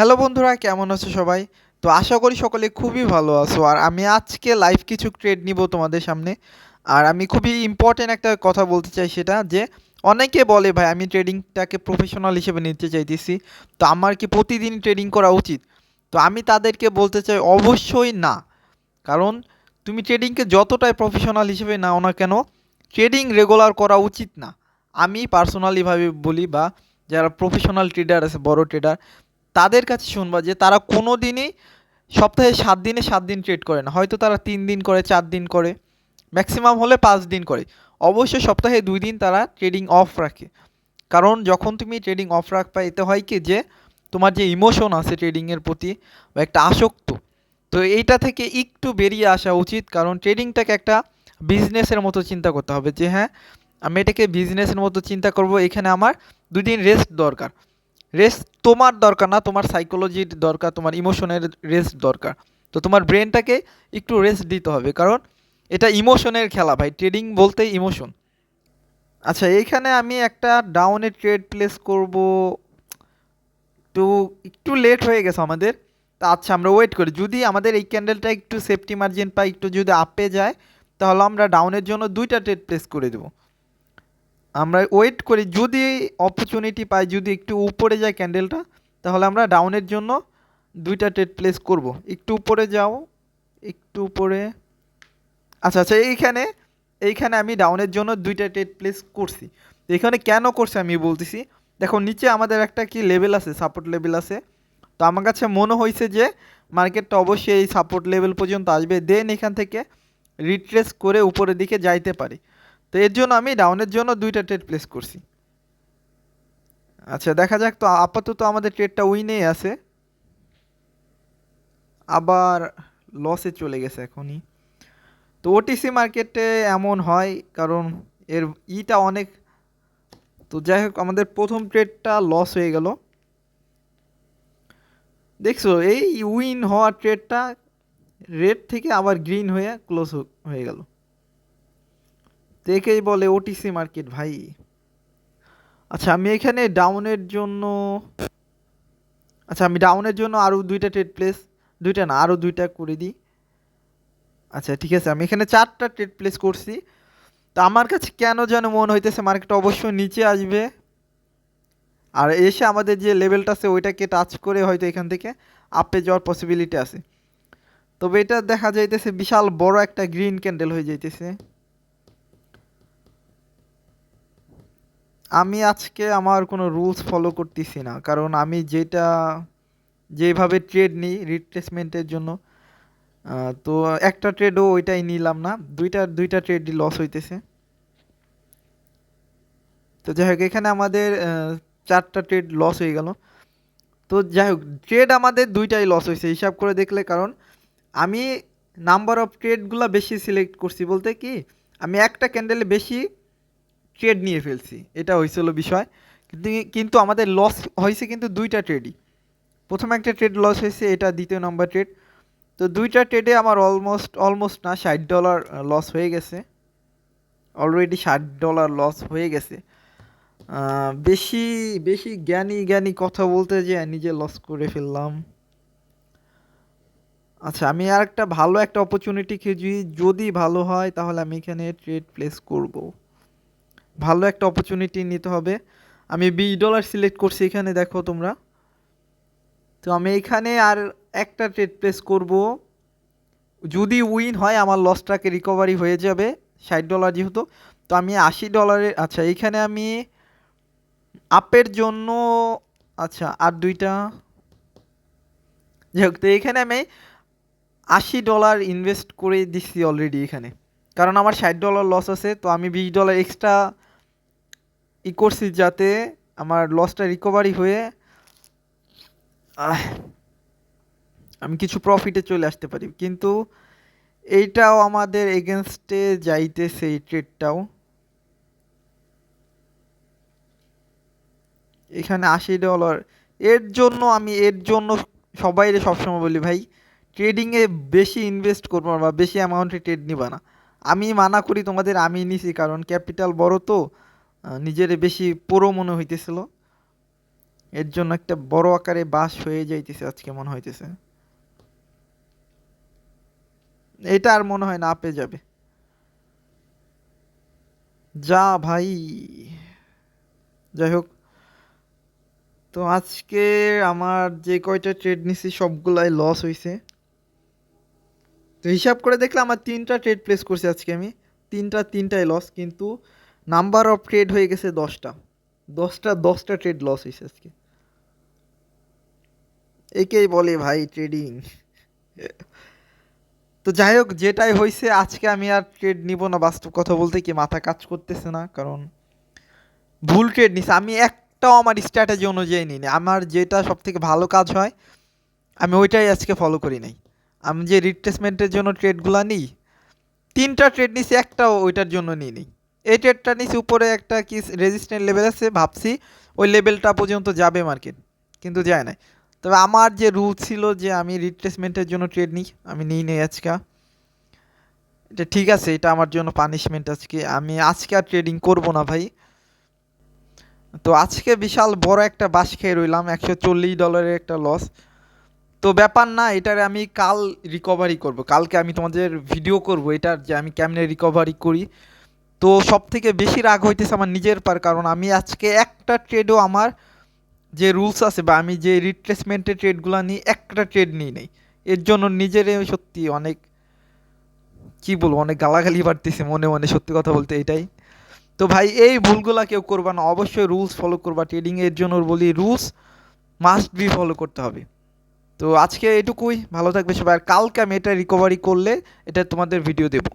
Hello বন্ধুরা, কেমন আছো সবাই? তো আশা করি সকলে খুবই ভালো আছো। আর আমি আজকে লাইভ কিছু ট্রেড নিব তোমাদের সামনে। আর আমি খুবই ইম্পর্টেন্ট একটা কথা বলতে চাই সেটা যে, অনেকে বলে, ভাই, আমি ট্রেডিংটাকে প্রফেশনাল হিসেবে নিতে চাইতেছি। তো আমার কি প্রতিদিন ট্রেডিং করা উচিত? তো আমি তাদেরকে বলতে চাই, অবশ্যই না। কারণ তুমি ট্রেডিংকে যতটাই প্রফেশনাল হিসেবে নাও না কেন ট্রেডিং রেগুলার করা উচিত না। আমি পার্সোনালিভাবে বলি, বা যারা প্রফেশনাল ট্রেডার আছে, বড় ট্রেডার তাদের কাছে শুনবা যে তারা কোনো দিনই সপ্তাহে সাত দিনে সাত দিন ট্রেড করে না। হয়তো তারা তিন দিন করে, চার দিন করে ম্যাক্সিমাম হলে পাঁচ দিন করে। অবশ্যই সপ্তাহে দুই দিন তারা ট্রেডিং অফ রাখে। কারণ যখন তুমি ট্রেডিং অফ রাখবা, এতে হয় কি যে তোমার যে ইমোশন আছে ট্রেডিংয়ের প্রতি বা একটা আসক্ত, তো এইটা থেকে একটু বেরিয়ে আসা উচিত। কারণ ট্রেডিংটাকে একটা বিজনেসের মতো চিন্তা করতে হবে যে হ্যাঁ আমি এটাকে বিজনেসের মতো চিন্তা করব, এখানে আমার দুদিন রেস্ট দরকার। রেস্ট তোমার দরকার না, তোমার সাইকোলজির দরকার, তোমার ইমোশনের রেস্ট দরকার। তো তোমার ব্রেনটাকে একটু রেস্ট দিতে হবে, কারণ এটা ইমোশনের খেলা ভাই ট্রেডিং বলতে ইমোশন আচ্ছা এইখানে আমি একটা ডাউনে ট্রেড প্লেস করব, তো একটু লেট হয়ে গেছে আমাদের। তা আচ্ছা আমরা ওয়েট করি। যদি আমাদের এই ক্যান্ডেলটা একটু সেফটি মার্জিন পাই একটু যদি আপে যায়, তাহলে আমরা ডাউনের জন্য দুইটা ট্রেড প্লেস করে দেবো। আমরা ওয়েট করি, যদি অপরচুনিটি পাই, যদি একটু উপরে যায় ক্যান্ডেলটা তাহলে আমরা ডাউনের জন্য দুইটা ট্রেড প্লেস করব। একটু উপরে যাও, একটু উপরে। আচ্ছা আচ্ছা এইখানে এইখানে আমি ডাউনের জন্য দুইটা ট্রেড প্লেস করছি। এখানে কেন করছি আমি বলতেছি? দেখো, নিচে আমাদের একটা কি লেভেল আছে সাপোর্ট লেভেল আছে। তো আমার কাছে মনে হয়েছে যে মার্কেটটা অবশ্যই এই সাপোর্ট লেভেল পর্যন্ত আসবে। দেন এখান থেকে রিট্রেস করে উপরের দিকে যাইতে পারে। তো এর জন্য আমি ডাউনের জন্য দুইটা ট্রেড প্লেস করছি। আচ্ছা দেখা যাক তো আপাতত আমাদের ট্রেডটা উইনেই আছে। আবার লসে চলে গেছে এখনই। তো ওটিসি মার্কেটে এমন হয়, কারণ এর ইটা অনেক। তো যাই হোক, আমাদের প্রথম ট্রেডটা লস হয়ে গেল। দেখছ, এই উইন হওয়া ট্রেডটা রেড থেকে আবার গ্রিন হয়ে ক্লোজ হয়ে গেল। তো একেই বলে ওটিসি মার্কেট ভাই। আচ্ছা আমি এখানে ডাউনের জন্য আচ্ছা আমি ডাউনের জন্য আরও দুইটা ট্রেড প্লেস দুইটা না আরও দুইটা করে দিই। আচ্ছা ঠিক আছে, আমি এখানে চারটা ট্রেড প্লেস করছি। তো আমার কাছে কেন যেন মনে হইতেছে মার্কেট অবশ্যই নিচে আসবে। আর এসে আমাদের যে লেভেলটা আছে, ওইটাকে টাচ করে হয়তো এখান থেকে আপে যাওয়ার পসিবিলিটি আছে। তবে এটা দেখা যাইতেছে বিশাল বড় একটা গ্রিন ক্যান্ডেল হয়ে যাইতেছে। আমি আজকে আমার কোনো রুলস ফলো করতেছি না। কারণ আমি যেটা, যেভাবে ট্রেড নিই রিপ্লেসমেন্টের জন্য তো একটা ট্রেডও ওইটাই নিলাম না। দুইটা দুইটা ট্রেডই লস হইতেছে। তো যাই হোক, এখানে আমাদের চারটা ট্রেড লস হয়ে গেল। তো যাই হোক ট্রেড আমাদের দুইটাই লস হয়েছে হিসাব করে দেখলে। কারণ আমি নাম্বার অফ ট্রেডগুলো বেশি সিলেক্ট করছি বলতে কি, আমি একটা ক্যান্ডেলে বেশি ট্রেড নিয়ে ফেলছি, এটা হয়েছিল বিষয়। কিন্তু আমাদের লস হয়েছে কিন্তু দুইটা ট্রেডই প্রথম একটা ট্রেড লস হয়েছে, এটা দ্বিতীয় নম্বর ট্রেড তো দুইটা ট্রেডে আমার অলমোস্ট অলমোস্ট না, ষাট ডলার লস হয়ে গেছে। অলরেডি ষাট ডলার লস হয়ে গেছে। বেশি বেশি জ্ঞানী জ্ঞানী কথা বলতে যে নিজে লস করে ফেললাম। আচ্ছা আমি আর একটা ভালো একটা অপরচুনিটি খুঁজি, যদি ভালো হয় তাহলে আমি এখানে ট্রেড প্লেস করব। ভালো একটা অপরচুনিটি নিতে হবে। আমি বিশ ডলার সিলেক্ট করছি এখানে, দেখো তোমরা। তো আমি এখানে আর একটা ট্রেড প্লেস করব। যদি উইন হয়, আমার লসটাকে রিকভারি হয়ে যাবে, ষাট ডলার যেহেতু। তো আমি আশি ডলারের আচ্ছা এখানে আমি আপের জন্য আচ্ছা আর দুইটা। যাই হোক তো এখানে আমি আশি ডলার ইনভেস্ট করে দিচ্ছি অলরেডি এখানে। কারণ আমার ষাট ডলার লস আছে, তো আমি বিশ ডলার এক্সট্রা ই করছি যাতে আমার লসটা রিকভারি হয়ে আমি কিছু প্রফিটে চলে আসতে পারি। কিন্তু এইটাও আমাদের এগেনস্টে যাইতেছে এই ট্রেডটাও এখানে আশি ডলার এর জন্য আমি, এর জন্য সবাই সবসময় বলি, ভাই ট্রেডিংয়ে বেশি ইনভেস্ট করব বা বেশি অ্যামাউন্টে ট্রেড নিবা না। আমি মানা করি তোমাদের, আমি নিছি, কারণ ক্যাপিটাল বড় তো। নিজের বেশি পুরো মনে হইতেছিল। এর জন্য একটা বড় আকারে বাস হয়ে যাইতেছে আজকে মনে হইতেছে। এটা আর মনে হয় না, আপে যাবে। যা ভাই। যাই হোক, তো আজকে আমার যে কয়টা ট্রেড নিছি সবগুলাই লস হয়েছে তো হিসাব করে দেখলে আমার তিনটা ট্রেড প্লেস করছি আজকে আমি। তিনটা, তিনটাই লস কিন্তু নাম্বার অফ ট্রেড হয়ে গেছে দশটা। দশটা দশটা ট্রেড লস হয়েছে আজকে। একেই বলে ভাই ট্রেডিং। তো যাই হোক, যেটাই হয়েছে, আজকে আমি আর ট্রেড নিব না, বাস্তব কথা বলতে কি মাথা কাজ করতেছে না, কারণ ভুল ট্রেড নিছি। আমি একটাও আমার স্ট্র্যাটেজি অনুযায়ী নিই আমার যেটা সব থেকে ভালো কাজ হয়, আমি ওইটাই আজকে ফলো করি নাই। আমি যে রিপ্লেসমেন্টের জন্য ট্রেডগুলো নিই, তিনটা ট্রেড নিছি, একটাও ওইটার জন্য নিই নি এই ট্রেডটা নিছি, উপরে একটা কি রেজিস্ট্যান্ট লেভেল আছে, ভাবছি, ওই লেভেলটা পর্যন্ত যাবে মার্কেট কিন্তু যায় না তবে আমার যে রুল ছিল যে আমি রিপ্লেসমেন্টের জন্য ট্রেড নিই, আমি নিই নেই আজকে। এটা ঠিক আছে, এটা আমার জন্য পানিশমেন্ট আজকে। আমি আজকে আর ট্রেডিং করব না ভাই। তো আজকে বিশাল বড় একটা বাস খেয়ে রইলাম, একশো চল্লিশ ডলারের একটা লস তো ব্যাপার না, এটার আমি কাল রিকভারি করব। কালকে আমি তোমাদের ভিডিও করব, এটার যে আমি কেমনে রিকভারি করি। তো সব থেকে বেশি রাগ হইতেছে আমার নিজের পার, কারণ আমি আজকে একটা ট্রেডও আমার যে রুলস আছে বা আমি যে রিপ্লেসমেন্টের ট্রেডগুলো নিই, একটা ট্রেড নিই নেই। এর জন্য নিজের সত্যি অনেক, কি বলব, অনেক গালাগালি বাড়তেছে মনে মনে সত্যি কথা বলতে এটাই। তো ভাই, এই ভুলগুলা কেউ করবা না। অবশ্যই রুলস ফলো করবা। ট্রেডিং এর জন্য বলি রুলস মাস্ট বি ফলো করতে হবে। তো আজকে এটুকুই। ভালো থাকবে সবাই। আর কালকে আমি এটা রিকভারি করলে এটা তোমাদের ভিডিও দেবো।